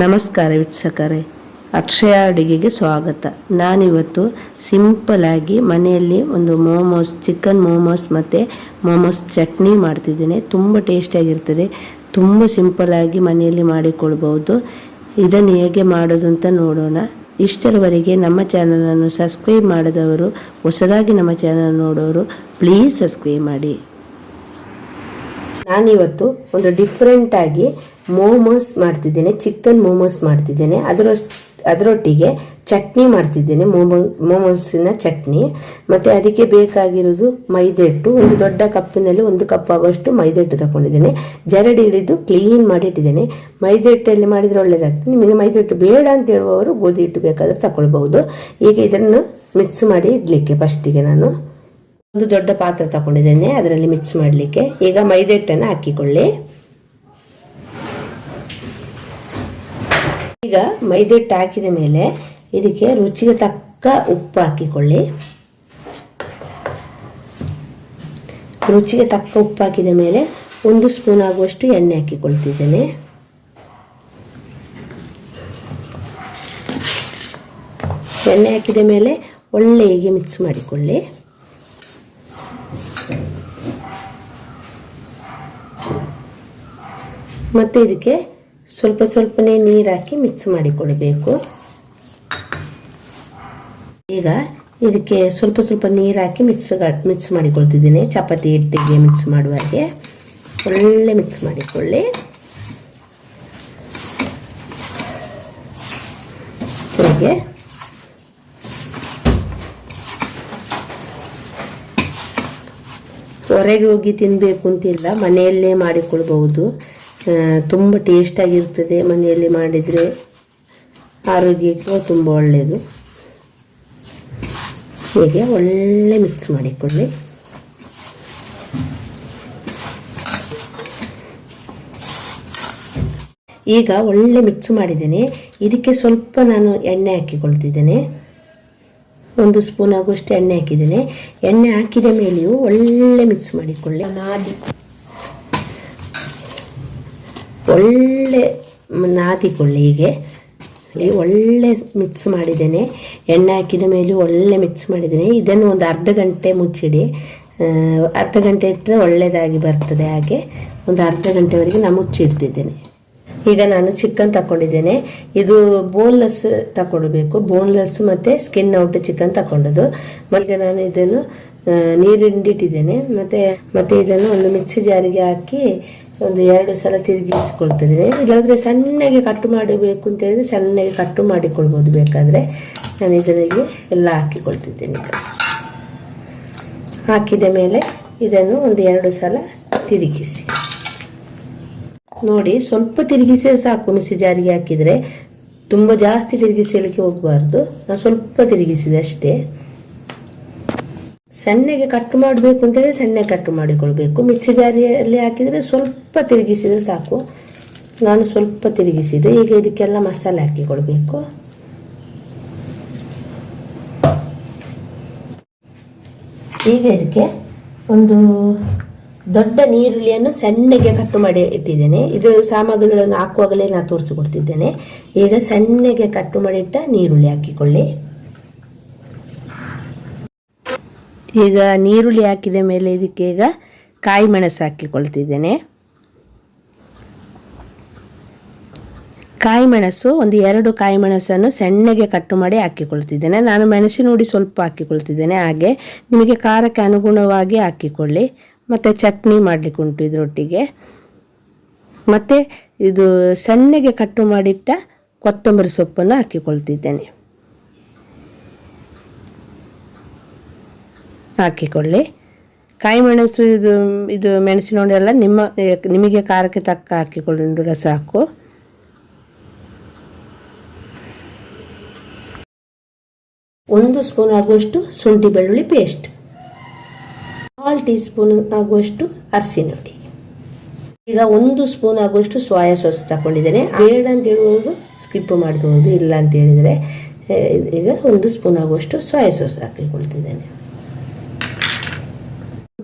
ನಮಸ್ಕಾರ ವೀಕ್ಷಕರೇ. ಅಕ್ಷಯ ಅಡುಗೆಗೆ ಸ್ವಾಗತ. ನಾನಿವತ್ತು ಸಿಂಪಲಾಗಿ ಮನೆಯಲ್ಲಿ ಒಂದು ಮೋಮೋಸ್, ಚಿಕನ್ ಮೋಮೋಸ್ ಮತ್ತು ಮೋಮೋಸ್ ಚಟ್ನಿ ಮಾಡ್ತಿದ್ದೇನೆ. ತುಂಬ ಟೇಸ್ಟಿಯಾಗಿರ್ತದೆ ತುಂಬ ಸಿಂಪಲಾಗಿ ಮನೆಯಲ್ಲಿ ಮಾಡಿಕೊಳ್ಬೋದು ಇದನ್ನು ಹೇಗೆ ಮಾಡೋದು ಅಂತ ನೋಡೋಣ. ಇಷ್ಟರವರೆಗೆ ನಮ್ಮ ಚಾನಲನ್ನು ಸಬ್ಸ್ಕ್ರೈಬ್ ಮಾಡಿದವರು, ಹೊಸದಾಗಿ ನಮ್ಮ ಚಾನಲ್ ನೋಡೋರು, ಪ್ಲೀಸ್ ಸಬ್ಸ್ಕ್ರೈಬ್ ಮಾಡಿ. ನಾನಿವತ್ತು ಒಂದು ಡಿಫ್ರೆಂಟ್ ಆಗಿ ಮೋಮೋಸ್ ಮಾಡ್ತಿದ್ದೇನೆ, ಚಿಕನ್ ಮೋಮೋಸ್ ಮಾಡ್ತಿದ್ದೇನೆ. ಅದರ ಅದರೊಟ್ಟಿಗೆ ಚಟ್ನಿ ಮಾಡ್ತಿದ್ದೇನೆ, ಮೋಮೋ, ಮೋಮೋಸಿನ ಚಟ್ನಿ. ಮತ್ತು ಅದಕ್ಕೆ ಬೇಕಾಗಿರೋದು ಮೈದೆ ಹಿಟ್ಟು ಒಂದು ದೊಡ್ಡ ಕಪ್ಪಿನಲ್ಲಿ ಒಂದು ಕಪ್ ಆಗುವಷ್ಟು ಮೈದೆ ಹಿಟ್ಟು ತಗೊಂಡಿದ್ದೇನೆ. ಜರಡಿ ಹಿಡಿದು ಕ್ಲೀನ್ ಮಾಡಿ ಇಟ್ಟಿದ್ದೇನೆ ಹಿಟ್ಟಲ್ಲಿ ಮಾಡಿದರೆ ಒಳ್ಳೆಯದಾಗ್ತದೆ ನಿಮಗೆ ಮೈದಾ ಹಿಟ್ಟು ಬೇಡ ಅಂತ ಹೇಳುವವರು ಗೋಧಿ ಹಿಟ್ಟು ಬೇಕಾದರೆ ತಗೊಳ್ಬಹುದು. ಈಗ ಇದನ್ನು ಮಿಕ್ಸ್ ಮಾಡಿ ಇಡಲಿಕ್ಕೆ ಫಸ್ಟಿಗೆ ನಾನು. ಒಂದು ದೊಡ್ಡ ಪಾತ್ರೆ ತಗೊಂಡಿದ್ದೇನೆ, ಅದರಲ್ಲಿ ಮಿಕ್ಸ್ ಮಾಡಲಿಕ್ಕೆ. ಈಗ ಮೈದೆ ಹಿಟ್ಟನ್ನು ಹಾಕಿಕೊಳ್ಳಿ. ಈಗ ಮೈದ ಹಿಟ್ಟು ಹಾಕಿದ ಮೇಲೆ ಇದಕ್ಕೆ ರುಚಿಗೆ ತಕ್ಕ ಉಪ್ಪು ಹಾಕಿಕೊಳ್ಳಿ. ರುಚಿಗೆ ತಕ್ಕ ಉಪ್ಪು ಹಾಕಿದ ಮೇಲೆ ಒಂದು ಸ್ಪೂನ್ ಆಗುವಷ್ಟು ಎಣ್ಣೆ ಹಾಕಿಕೊಳ್ತಿದ್ದೇನೆ. ಎಣ್ಣೆ ಹಾಕಿದ ಮೇಲೆ ಒಳ್ಳೆ ಹೀಗೆ ಮಿಕ್ಸ್ ಮಾಡಿಕೊಳ್ಳಿ. ಮತ್ತೆ ಇದಕ್ಕೆ ಸ್ವಲ್ಪ ಸ್ವಲ್ಪನೇ ನೀರು ಹಾಕಿ ಮಿಕ್ಸ್ ಮಾಡಿಕೊಳ್ಬೇಕು. ಈಗ ಇದಕ್ಕೆ ಸ್ವಲ್ಪ ಸ್ವಲ್ಪ ನೀರು ಹಾಕಿ ಮಿಕ್ಸ್ ಮಿಕ್ಸ್ ಮಾಡಿಕೊಳ್ತಿದ್ದೀನಿ. ಚಪಾತಿ ಹಿಟ್ಟಿಗೆ ಮಿಕ್ಸ್ ಮಾಡುವ ಹಾಗೆ ಒಳ್ಳೆ ಮಿಕ್ಸ್ ಮಾಡಿಕೊಳ್ಳಿ. ಹೀಗೆ ಹೊರಗೆ ಹೋಗಿ ತಿನ್ನಬೇಕು ಅಂತಿಲ್ಲ, ಮನೆಯಲ್ಲೇ ಮಾಡಿಕೊಳ್ಬಹುದು. ತುಂಬ ಟೇಸ್ಟಾಗಿರ್ತದೆ ಮನೆಯಲ್ಲಿ ಮಾಡಿದರೆ. ಆರೋಗ್ಯಕ್ಕೂ ತುಂಬ ಒಳ್ಳೆಯದು ಹೀಗೆ ಒಳ್ಳೆ ಮಿಕ್ಸ್ ಮಾಡಿಕೊಳ್ಳಿ. ಈಗ ಒಳ್ಳೆ ಮಿಕ್ಸ್ ಮಾಡಿದ್ದೇನೆ. ಇದಕ್ಕೆ ಸ್ವಲ್ಪ ನಾನು ಎಣ್ಣೆ ಹಾಕಿಕೊಳ್ತಿದ್ದೇನೆ. ಒಂದು ಸ್ಪೂನ್ ಆಗುವಷ್ಟು ಎಣ್ಣೆ ಹಾಕಿದ್ದೇನೆ. ಎಣ್ಣೆ ಹಾಕಿದ ಮೇಲೆಯೂ ಒಳ್ಳೆ ಮಿಕ್ಸ್ ಮಾಡಿಕೊಳ್ಳಿ. ನಾದಿ. ಒಳ್ಳೆ ನಾದಿಕೊಳ್ಳಿ ಹೀಗೆ. ಒಳ್ಳೆ ಮಿಕ್ಸ್ ಮಾಡಿದ್ದೇನೆ. ಎಣ್ಣೆ ಹಾಕಿದ ಮೇಲೆ ಒಳ್ಳೆ ಮಿಕ್ಸ್ ಮಾಡಿದ್ದೇನೆ. ಇದನ್ನು ಒಂದು ಅರ್ಧ ಗಂಟೆ ಮುಚ್ಚಿಡಿ. ಅರ್ಧ ಗಂಟೆ ಇಟ್ಟರೆ ಒಳ್ಳೆಯದಾಗಿ ಬರ್ತದೆ ಹಾಗೆ. ಒಂದು ಅರ್ಧ ಗಂಟೆವರೆಗೆ ನಾನು ಮುಚ್ಚಿಡ್ತಿದ್ದೇನೆ. ಈಗ ನಾನು ಚಿಕನ್ ತಕೊಂಡಿದ್ದೇನೆ ಇದು ಬೋನ್ಲೆಸ್ ತಗೊಳ್ಬೇಕು ಬೋನ್ಲೆಸ್ ಮತ್ತು ಸ್ಕಿನ್ ಔಟ್ ಚಿಕನ್ ತಗೊಂಡದ್ದು ಈಗ ನಾನು ಇದನ್ನು ನೀರು ನೀರಿಂಡಿಟ್ಟಿದ್ದೇನೆ. ಮತ್ತು, ಮತ್ತೆ ಇದನ್ನು ಒಂದು ಮಿಕ್ಸಿ ಜಾರಿಗೆ ಹಾಕಿ ಒಂದು ಎರಡು ಸಲ ತಿರುಗಿಸಿಕೊಳ್ತಿದ್ದೇನೆ. ಇಲ್ಲಾಂದರೆ ಸಣ್ಣಗೆ ಕಟ್ಟು ಮಾಡಬೇಕು ಅಂತ ಹೇಳಿದ್ರೆ ಸಣ್ಣಗೆ ಕಟ್ಟು ಮಾಡಿಕೊಳ್ಬೋದು ಬೇಕಾದರೆ. ನಾನು ಇದರಿಗೆ ಎಲ್ಲ ಹಾಕಿಕೊಳ್ತಿದ್ದೇನೆ ಹಾಕಿದ ಮೇಲೆ ಇದನ್ನು ಒಂದು ಎರಡು ಸಲ ತಿರುಗಿಸಿ. ನೋಡಿ, ಸ್ವಲ್ಪ ತಿರುಗಿಸಿ ಸಾಕು ಮಿಕ್ಸಿ ಜಾರಿಗೆ ಹಾಕಿದರೆ. ತುಂಬ ಜಾಸ್ತಿ ತಿರುಗಿಸಲಿಕ್ಕೆ ಹೋಗಬಾರ್ದು. ನಾನು ಸ್ವಲ್ಪ ತಿರುಗಿಸಿದೆ ಅಷ್ಟೇ. ಸಣ್ಣಗೆ ಕಟ್ ಮಾಡಬೇಕು ಅಂತೇಳಿ ಸಣ್ಣ ಕಟ್ ಮಾಡಿಕೊಳ್ಬೇಕು. ಮಿಕ್ಸಿ ಜಾರಿಯಲ್ಲಿ ಹಾಕಿದರೆ ಸ್ವಲ್ಪ ತಿರುಗಿಸಿದರೆ ಸಾಕು. ನಾನು ಸ್ವಲ್ಪ ತಿರುಗಿಸಿದೆ. ಈಗ ಇದಕ್ಕೆಲ್ಲ ಮಸಾಲೆ ಹಾಕಿಕೊಳ್ಬೇಕು. ಈಗ ಇದಕ್ಕೆ ಒಂದು ದೊಡ್ಡ ನೀರುಳ್ಳಿಯನ್ನು ಸಣ್ಣಗೆ ಕಟ್ಟು ಮಾಡಿ ಇಟ್ಟಿದ್ದೇನೆ. ಇದು ಸಾಮಗ್ರಿಗಳನ್ನು ಹಾಕುವಾಗಲೇ ನಾನು ತೋರಿಸಿಕೊಡ್ತಿದ್ದೇನೆ. ಈಗ ಸಣ್ಣಗೆ ಕಟ್ಟು ಮಾಡಿಟ್ಟ ನೀರುಳ್ಳಿ ಹಾಕಿಕೊಳ್ಳಿ. ಈಗ ನೀರುಳ್ಳಿ ಹಾಕಿದ ಮೇಲೆ ಇದಕ್ಕೆ ಈಗ ಕಾಯಿ ಮೆಣಸು ಹಾಕಿಕೊಳ್ತಿದ್ದೇನೆ. ಕಾಯಿ ಮೆಣಸು, ಒಂದು ಎರಡು ಕಾಯಿ ಮೆಣಸನ್ನು ಸಣ್ಣಗೆ ಕಟ್ಟು ಮಾಡಿ ಹಾಕಿಕೊಳ್ತಿದ್ದೇನೆ. ನಾನು ಮೆಣಸಿನ ಹುಡಿ ಸ್ವಲ್ಪ ಹಾಕಿಕೊಳ್ತಿದ್ದೇನೆ. ಹಾಗೆ ನಿಮಗೆ ಖಾರಕ್ಕೆ ಅನುಗುಣವಾಗಿ ಹಾಕಿಕೊಳ್ಳಿ. ಮತ್ತು ಚಟ್ನಿ ಮಾಡಲಿಕ್ಕೆ ಉಂಟು ಇದರೊಟ್ಟಿಗೆ. ಮತ್ತು ಇದು ಸಣ್ಣಗೆ ಕಟ್ಟು ಮಾಡಿಟ್ಟ ಕೊತ್ತಂಬರಿ ಸೊಪ್ಪನ್ನು ಹಾಕಿಕೊಳ್ತಿದ್ದೇನೆ. ಹಾಕಿಕೊಳ್ಳಿ. ಕಾಯಿ ಮೆಣಸು ಇದು ಇದು ಮೆಣಸಿನ ಎಲ್ಲ ನಿಮ್ಮ, ನಿಮಗೆ ಖಾರಕ್ಕೆ ತಕ್ಕ ಹಾಕಿಕೊಂಡ್ರೆ ಸಾಕು. ಒಂದು ಸ್ಪೂನ್ ಆಗುವಷ್ಟು ಶುಂಠಿ ಬೆಳ್ಳುಳ್ಳಿ ಪೇಸ್ಟ್ ಕಾಲ್ ಟೀ ಸ್ಪೂನ್ ಆಗುವಷ್ಟು ಅರಸಿನ ಹುಡಿ ಈಗ ಒಂದು ಸ್ಪೂನ್ ಆಗುವಷ್ಟು ಸೋಯಾ ಸಾಸ್ ತಗೊಂಡಿದ್ದೇನೆ. ಬೇಡ ಅಂತ ಹೇಳುವವರು ಸ್ಕಿಪ್ ಮಾಡಬಹುದು ಇಲ್ಲ ಅಂತ ಹೇಳಿದರೆ ಈಗ ಒಂದು ಸ್ಪೂನ್ ಆಗುವಷ್ಟು ಸೋಯಾ ಸಾಸ್ ಹಾಕಿಕೊಳ್ತಿದ್ದೇನೆ.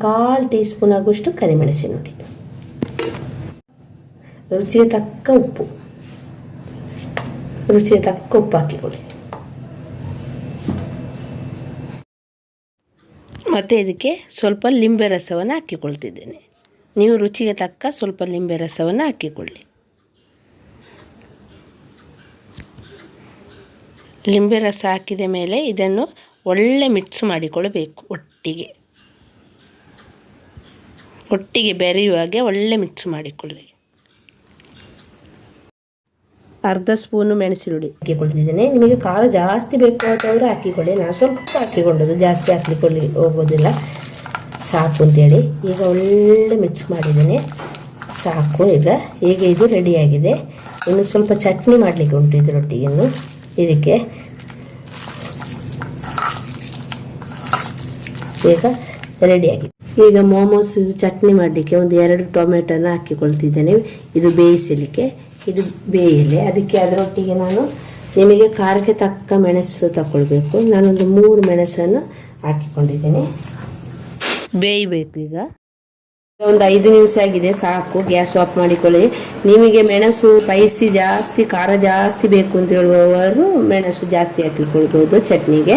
ಕಾಲ್ ಟೀ ಸ್ಪೂನ್ ಆಗುವಷ್ಟು ಕರಿಮೆಣಸಿನ ಹುಡಿ ರುಚಿಗೆ ತಕ್ಕ ಉಪ್ಪು. ರುಚಿಗೆ ತಕ್ಕ ಉಪ್ಪು ಹಾಕಿಕೊಳ್ಳಿ. ಮತ್ತು ಇದಕ್ಕೆ ಸ್ವಲ್ಪ ಲಿಂಬೆ ರಸವನ್ನು ಹಾಕಿಕೊಳ್ತಿದ್ದೇನೆ. ನೀವು ರುಚಿಗೆ ತಕ್ಕ ಸ್ವಲ್ಪ ಲಿಂಬೆ ರಸವನ್ನು ಹಾಕಿಕೊಳ್ಳಿ. ಲಿಂಬೆ ರಸ ಹಾಕಿದ ಮೇಲೆ ಇದನ್ನು ಒಳ್ಳೆ ಮಿಕ್ಸ್ ಮಾಡಿಕೊಳ್ಳಬೇಕು ಒಟ್ಟಿಗೆ. ಒಟ್ಟಿಗೆ ಬೆರೆಯುವಾಗೆ ಒಳ್ಳೆ ಮಿಕ್ಸ್ ಮಾಡಿಕೊಳ್ಳಿ. ಅರ್ಧ ಸ್ಪೂನು ಮೆಣಸಿರುಳ್ಳಿ ಹಾಕಿಕೊಳ್ತಿದ್ದೇನೆ ನಿಮಗೆ ಖಾರ ಜಾಸ್ತಿ ಬೇಕು ಅಂತವ್ರು ಹಾಕಿಕೊಳ್ಳಿ. ನಾನು ಸ್ವಲ್ಪ ಹಾಕಿಕೊಳ್ಳೋದು ಜಾಸ್ತಿ ಹಾಕಿಕೊಳ್ಳಿ ಹೋಗೋದಿಲ್ಲ. ಸಾಕು ಅಂತೇಳಿ. ಈಗ ಒಳ್ಳೆ ಮಿಕ್ಸ್ ಮಾಡಿದ್ದೇನೆ. ಸಾಕು ಈಗ. ಈಗ ಇದು ರೆಡಿಯಾಗಿದೆ ಇನ್ನು ಸ್ವಲ್ಪ ಚಟ್ನಿ ಮಾಡಲಿಕ್ಕೆ ಉಂಟು ಇದರೊಟ್ಟಿಗೆ ಇನ್ನು ಇದಕ್ಕೆ ಈಗ ರೆಡಿಯಾಗಿದೆ ಈಗ ಮೋಮೋಸ್ ಚಟ್ನಿ ಮಾಡಲಿಕ್ಕೆ ಒಂದು ಎರಡು ಟೊಮೆಟೊನ ಹಾಕಿಕೊಳ್ತಿದ್ದೇನೆ. ಇದು ಬೇಯಿಸಲಿಕ್ಕೆ. ಇದು ಬೇಯಲಿ. ಅದಕ್ಕೆ ಅದರೊಟ್ಟಿಗೆ ನಾನು ನಿಮಗೆ ಖಾರಕ್ಕೆ ತಕ್ಕ ಮೆಣಸು ತಗೊಳ್ಬೇಕು ನಾನೊಂದು ಮೂರು ಮೆಣಸನ್ನು ಹಾಕಿಕೊಂಡಿದ್ದೀನಿ. ಬೇಯಬೇಕು ಈಗ ಒಂದು ಐದು ನಿಮಿಷ ಆಗಿದೆ ಸಾಕು. ಗ್ಯಾಸ್ ಆಫ್ ಮಾಡಿಕೊಳ್ಳಿ. ನಿಮಗೆ ಮೆಣಸು ಪೈಸಿ ಜಾಸ್ತಿ ಖಾರ ಜಾಸ್ತಿ ಬೇಕು ಅಂತ ಹೇಳುವವರು ಮೆಣಸು ಜಾಸ್ತಿ ಹಾಕಿಕೊಳ್ಬೋದು ಚಟ್ನಿಗೆ.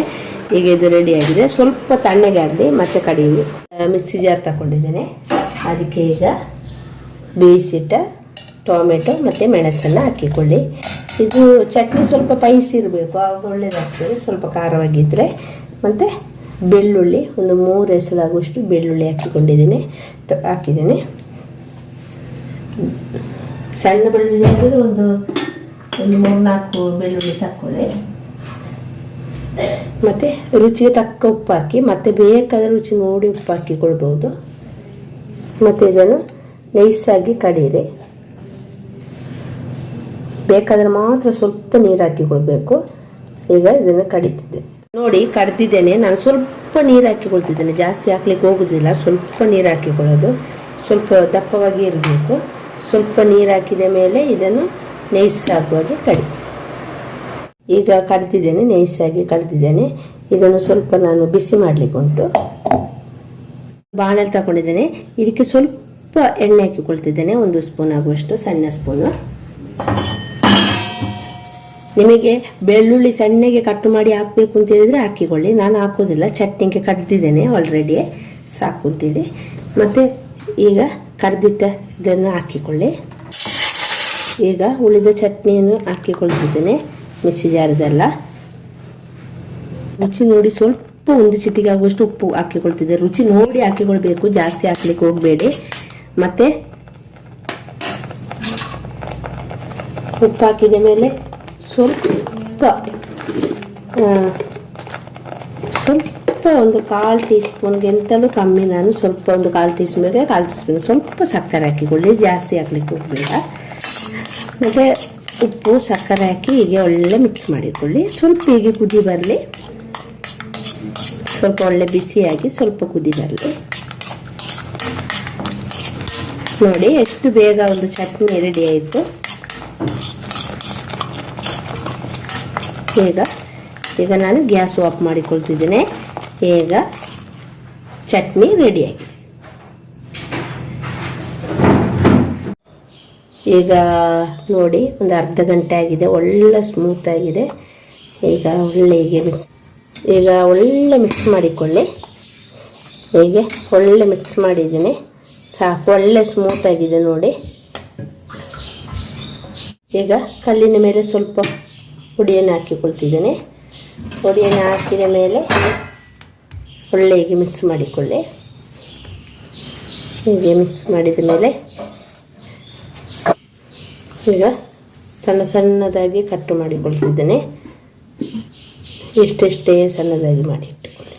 ಈಗ ಇದು ರೆಡಿ ಆಗಿದೆ. ಸ್ವಲ್ಪ ತಣ್ಣಗೆ ಆಗಲಿ ಮತ್ತೆ ಕಡಿಮೆ. ಮಿಕ್ಸಿ ಜಾರ್ ತಗೊಂಡಿದ್ದೇನೆ ಅದಕ್ಕೆ ಈಗ ಬೇಯಿಸಿಟ್ಟ ಟೊಮೆಟೊ ಮತ್ತು ಮೆಣಸನ್ನು ಹಾಕಿಕೊಳ್ಳಿ. ಇದು ಚಟ್ನಿ ಸ್ವಲ್ಪ ಪೈಸಿ ಇರಬೇಕು, ಆವಾಗ ಒಳ್ಳೆಯದಾಗ್ತದೆ ಸ್ವಲ್ಪ ಖಾರವಾಗಿದ್ದರೆ ಮತ್ತು ಬೆಳ್ಳುಳ್ಳಿ, ಒಂದು ಮೂರು ಹೆಸರಾಗುವಷ್ಟು ಬೆಳ್ಳುಳ್ಳಿ ಹಾಕಿಕೊಂಡಿದ್ದೀನಿ. ಹಾಕಿದ್ದೀನಿ. ಸಣ್ಣ ಬೆಳ್ಳುಳ್ಳಿ ಅಂದರೆ ಒಂದು ಒಂದು ಮೂರು ನಾಲ್ಕು ಬೆಳ್ಳುಳ್ಳಿ ತಕ್ಕೊಳ್ಳಿ. ಮತ್ತು ರುಚಿಗೆ ತಕ್ಕ ಉಪ್ಪು ಹಾಕಿ, ಮತ್ತು ಬೇಕಾದರೆ ರುಚಿ ನೋಡಿ ಉಪ್ಪು ಹಾಕಿಕೊಳ್ಬೋದು ಮತ್ತು ಇದನ್ನು ನೈಸಾಗಿ ಕಡೀರಿ ಬೇಕಾದರೆ ಮಾತ್ರ ಸ್ವಲ್ಪ ನೀರು ಹಾಕಿಕೊಳ್ಬೇಕು ಈಗ ಇದನ್ನು ಕಡಿತಿದ್ದೆ. ನೋಡಿ ಕಡ್ದಿದ್ದೇನೆ. ನಾನು ಸ್ವಲ್ಪ ನೀರು ಹಾಕಿಕೊಳ್ತಿದ್ದೇನೆ ಜಾಸ್ತಿ ಹಾಕ್ಲಿಕ್ಕೆ ಹೋಗೋದಿಲ್ಲ. ಸ್ವಲ್ಪ ನೀರು ಹಾಕಿಕೊಳ್ಳೋದು ಸ್ವಲ್ಪ ದಪ್ಪವಾಗಿ ಇರಬೇಕು. ಸ್ವಲ್ಪ ನೀರು ಹಾಕಿದ ಮೇಲೆ ಇದನ್ನು ಆಗುವಾಗೆ ಕಡಿ ಈಗ ಕಡ್ದಿದ್ದೇನೆ. ನೈಸಾಗಿ ಕಡ್ದಿದ್ದೇನೆ. ಇದನ್ನು ಸ್ವಲ್ಪ ನಾನು ಬಿಸಿ ಮಾಡಲಿಕ್ಕೆ ಉಂಟು. ಬಾಣಲ್ಲಿ ತಗೊಂಡಿದ್ದೇನೆ. ಇದಕ್ಕೆ ಸ್ವಲ್ಪ ಎಣ್ಣೆ ಹಾಕಿಕೊಳ್ತಿದ್ದೇನೆ ಒಂದು ಸ್ಪೂನ್ ಆಗುವಷ್ಟು, ಸಣ್ಣ ಸ್ಪೂನು ನಿಮಗೆ ಬೆಳ್ಳುಳ್ಳಿ ಸಣ್ಣಗೆ ಕಟ್ಟು ಮಾಡಿ ಹಾಕಬೇಕು ಅಂತ ಹೇಳಿದರೆ ಹಾಕಿಕೊಳ್ಳಿ. ನಾನು ಹಾಕೋದಿಲ್ಲ. ಚಟ್ನಿಗೆ ಕಡ್ದಿದ್ದೇನೆ ಆಲ್ರೆಡಿ ಸಾಕು ಅಂತೇಳಿ ಮತ್ತೆ ಈಗ ಕಡ್ದಿಟ್ಟ ಇದನ್ನು ಹಾಕಿಕೊಳ್ಳಿ. ಈಗ ಉಳಿದ ಚಟ್ನಿಯನ್ನು ಹಾಕಿಕೊಳ್ತಿದ್ದೇನೆ ಮಿಕ್ಸಿ ಜಾರದೆಲ್ಲ. ರುಚಿ ನೋಡಿ ಸ್ವಲ್ಪ ಒಂದು ಚಿಟಿಗೆ ಆಗುವಷ್ಟು ಉಪ್ಪು ಹಾಕಿಕೊಳ್ತಿದ್ದೆ. ರುಚಿ ನೋಡಿ ಹಾಕಿಕೊಳ್ಬೇಕು. ಜಾಸ್ತಿ ಹಾಕ್ಲಿಕ್ಕೆ ಹೋಗಬೇಡಿ. ಮತ್ತೆ ಉಪ್ಪು ಹಾಕಿದ ಮೇಲೆ ಸ್ವಲ್ಪ ಸ್ವಲ್ಪ ಒಂದು ಕಾಲು ಟೀ ಸ್ಪೂನ್ಗಿಂತಲೂ ಕಮ್ಮಿ ನಾನು ಸ್ವಲ್ಪ ಒಂದು ಕಾಲು ಟೀ ಸ್ಪೂನ್ಗೆ ಕಾಲು ಟೀ ಸ್ಪೂನ್ ಸ್ವಲ್ಪ ಸಕ್ಕರೆ ಹಾಕಿಕೊಳ್ಳಿ ಜಾಸ್ತಿ ಹಾಕ್ಲಿಕ್ಕೆ ಹೋಗಬೇಡ. ಮತ್ತು ಉಪ್ಪು, ಸಕ್ಕರೆ ಹಾಕಿ ಹೀಗೆ ಒಳ್ಳೆ ಮಿಕ್ಸ್ ಮಾಡಿಕೊಳ್ಳಿ. ಸ್ವಲ್ಪ ಹೀಗೆ ಕುದಿ ಬರಲಿ. ಸ್ವಲ್ಪ ಒಳ್ಳೆ ಬಿಸಿಯಾಗಿ ಸ್ವಲ್ಪ ಕುದಿ ಬರಲಿ. ನೋಡಿ ಎಷ್ಟು ಬೇಗ ಒಂದು ಚಟ್ನಿ ರೆಡಿ ಆಯಿತು. ಈಗ ಈಗ ನಾನು ಗ್ಯಾಸ್ ಆಫ್ ಮಾಡಿಕೊಳ್ತಿದ್ದೇನೆ. ಈಗ ಚಟ್ನಿ ರೆಡಿ ಆಗಿದೆ ಈಗ ನೋಡಿ, ಒಂದು ಅರ್ಧ ಗಂಟೆ ಆಗಿದೆ. ಒಳ್ಳೆ ಸ್ಮೂತ್ ಆಗಿದೆ. ಈಗ ಒಳ್ಳೆ ಈಗ ಒಳ್ಳೆ ಮಿಕ್ಸ್ ಮಾಡಿಕೊಳ್ಳಿ. ಈಗ ಒಳ್ಳೆ ಮಿಕ್ಸ್ ಮಾಡಿದ್ದೀನಿ. ಸಾಕು, ಒಳ್ಳೆ ಸ್ಮೂತ್ ಆಗಿದೆ ನೋಡಿ. ಈಗ ಕಲ್ಲಿನ ಮೇಲೆ ಸ್ವಲ್ಪ ಹುಡಿಯನ್ನು ಹಾಕಿಕೊಳ್ತಿದ್ದೇನೆ. ಪುಡಿಯನ್ನು ಹಾಕಿದ ಮೇಲೆ ಒಳ್ಳೆ ಹೀಗೆ ಮಿಕ್ಸ್ ಮಾಡಿಕೊಳ್ಳಿ. ಹೀಗೆ ಮಿಕ್ಸ್ ಮಾಡಿದ ಮೇಲೆ ಈಗ ಸಣ್ಣ ಸಣ್ಣದಾಗಿ ಕಟ್ಟು ಮಾಡಿಕೊಳ್ತಿದ್ದೇನೆ. ಇಷ್ಟಿಷ್ಟೇ ಸಣ್ಣದಾಗಿ ಮಾಡಿ ಇಟ್ಟುಕೊಳ್ಳಿ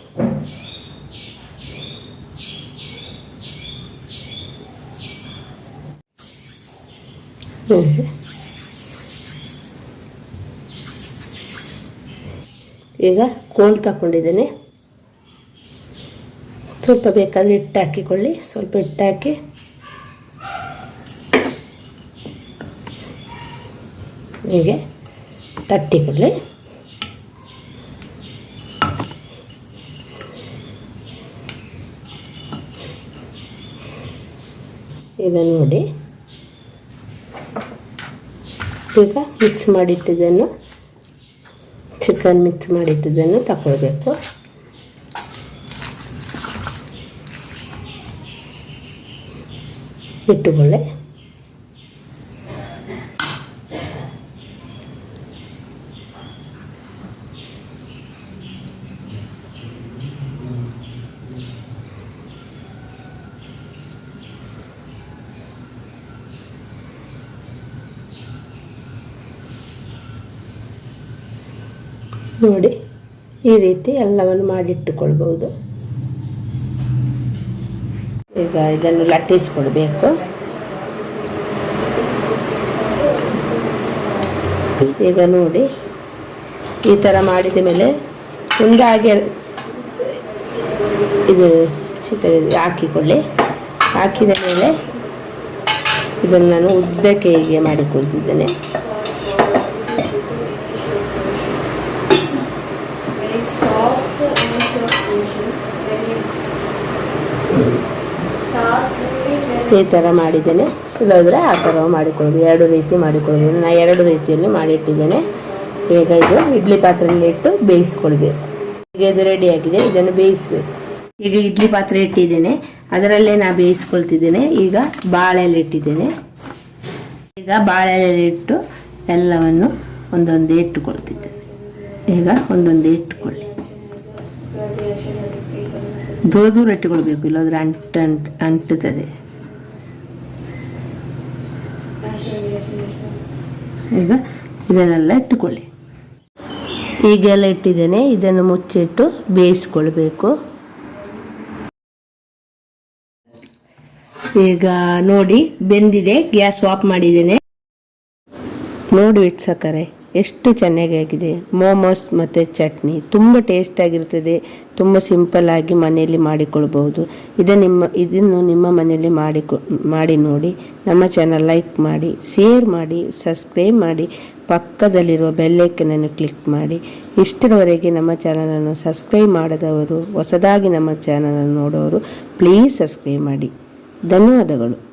ಹ್ಮ್. ಈಗ ಕೋಲ್ ತಗೊಂಡಿದ್ದೀನಿ ಸ್ವಲ್ಪ ಬೇಕಾದರೆ ಹಿಟ್ಟು ಹಾಕಿಕೊಳ್ಳಿ. ಸ್ವಲ್ಪ ಹಿಟ್ಟು ಹಾಕಿ. ಹೀಗೆ ತಟ್ಟಿಕೊಳ್ಳಿ. ಈಗ ನೋಡಿ. ಈಗ ಮಿಕ್ಸ್ ಮಾಡಿಟ್ಟಿದ್ದನ್ನು ಚಿಕನ್ ಮಿಕ್ಸ್ ಮಾಡಿದ್ದನ್ನು ತಗೊಳ್ಬೇಕು ಇಟ್ಟುಕೊಳ್ಳೆ ನೋಡಿ, ಈ ರೀತಿ ಎಲ್ಲವನ್ನು ಮಾಡಿಟ್ಟುಕೊಳ್ಬೋದು ಈಗ ಇದನ್ನು ಲಟ್ಟಿಸ್ಕೊಳ್ಬೇಕು. ಈಗ ನೋಡಿ, ಈ ಥರ ಮಾಡಿದ ಮೇಲೆ ಒಂದಾಗೆ ಇದು ಹಾಕಿಕೊಳ್ಳಿ. ಹಾಕಿದ ಮೇಲೆ ಇದನ್ನು ನಾನು ಉದ್ದಕ್ಕೆ ಹೀಗೆ ಮಾಡಿಕೊಳ್ತಿದ್ದೇನೆ. ಈ ಥರ ಮಾಡಿದ್ದೇನೆ. ಇಲ್ಲದ್ರೆ ಆ ಥರ ಮಾಡಿಕೊಳ್ಬೋದು ಎರಡು ರೀತಿ ಮಾಡಿಕೊಳ್ಬೋದು ನಾನು ಎರಡು ರೀತಿಯಲ್ಲಿ ಮಾಡಿಟ್ಟಿದ್ದೇನೆ. ಈಗ ಇದು ಇಡ್ಲಿ ಪಾತ್ರೆಯಲ್ಲಿ ಇಟ್ಟು ಬೇಯಿಸ್ಕೊಳ್ಬೇಕು. ಈಗ ಇದು ರೆಡಿಯಾಗಿದೆ ಇದನ್ನು ಬೇಯಿಸಬೇಕು. ಈಗ ಇಡ್ಲಿ ಪಾತ್ರೆ ಇಟ್ಟಿದ್ದೇನೆ. ಅದರಲ್ಲೇ ನಾನು ಬೇಯಿಸ್ಕೊಳ್ತಿದ್ದೇನೆ. ಈಗ ಬಾಳೆಲೆ ಇಟ್ಟಿದ್ದೇನೆ. ಈಗ ಬಾಳೆಲೆ ಇಟ್ಟು ಎಲ್ಲವನ್ನು ಒಂದೊಂದೇ ಇಟ್ಟುಕೊಳ್ತಿದ್ದೇನೆ. ಈಗ ಒಂದೊಂದೇ ಇಟ್ಟುಕೊಳ್ಳಿ. ದೂರ ದೂರ ಇಟ್ಟುಕೊಳ್ಬೇಕು. ಇಲ್ಲದ್ರೆ ಅಂಟ ಅಂಟು ಅಂಟುತ್ತದೆ. ಈಗ ಇದನ್ನೆಲ್ಲ ಇಟ್ಟುಕೊಳ್ಳಿ. ಈಗೆಲ್ಲ ಇಟ್ಟಿದ್ದೇನೆ, ಇದನ್ನು ಮುಚ್ಚಿಟ್ಟು ಬೇಯಿಸ್ಕೊಳ್ಬೇಕು. ಈಗ ನೋಡಿ, ಬೆಂದಿದೆ, ಗ್ಯಾಸ್ ಆಫ್ ಮಾಡಿದ್ದೇನೆ. ನೋಡಿ ವೀಕ್ಷಕರೇ ಎಷ್ಟು ಚೆನ್ನಾಗಿ ಮೋಮೋಸ್ ಮತ್ತು ಚಟ್ನಿ ತುಂಬ ಟೇಸ್ಟಾಗಿರ್ತದೆ ತುಂಬ ಸಿಂಪಲ್ ಆಗಿ ಮನೆಯಲ್ಲಿ ಮಾಡಿಕೊಳ್ಬಹುದು. ಇದು ನಿಮ್ಮ, ಇದನ್ನು ನಿಮ್ಮ ಮನೆಯಲ್ಲಿ ಮಾಡಿ ಮಾಡಿ ನೋಡಿ. ನಮ್ಮ ಚಾನಲ್ ಲೈಕ್ ಮಾಡಿ ಶೇರ್ ಮಾಡಿ ಸಬ್ಸ್ಕ್ರೈಬ್ ಮಾಡಿ. ಪಕ್ಕದಲ್ಲಿರುವ ಬೆಲ್ಲೈಕನನ್ನು ಕ್ಲಿಕ್ ಮಾಡಿ. ಇಷ್ಟರವರೆಗೆ ನಮ್ಮ ಚಾನಲನ್ನು ಸಬ್ಸ್ಕ್ರೈಬ್ ಮಾಡದವರು, ಹೊಸದಾಗಿ ನಮ್ಮ ಚಾನಲನ್ನು ನೋಡೋರು ಪ್ಲೀಸ್ ಸಬ್ಸ್ಕ್ರೈಬ್ ಮಾಡಿ. ಧನ್ಯವಾದಗಳು.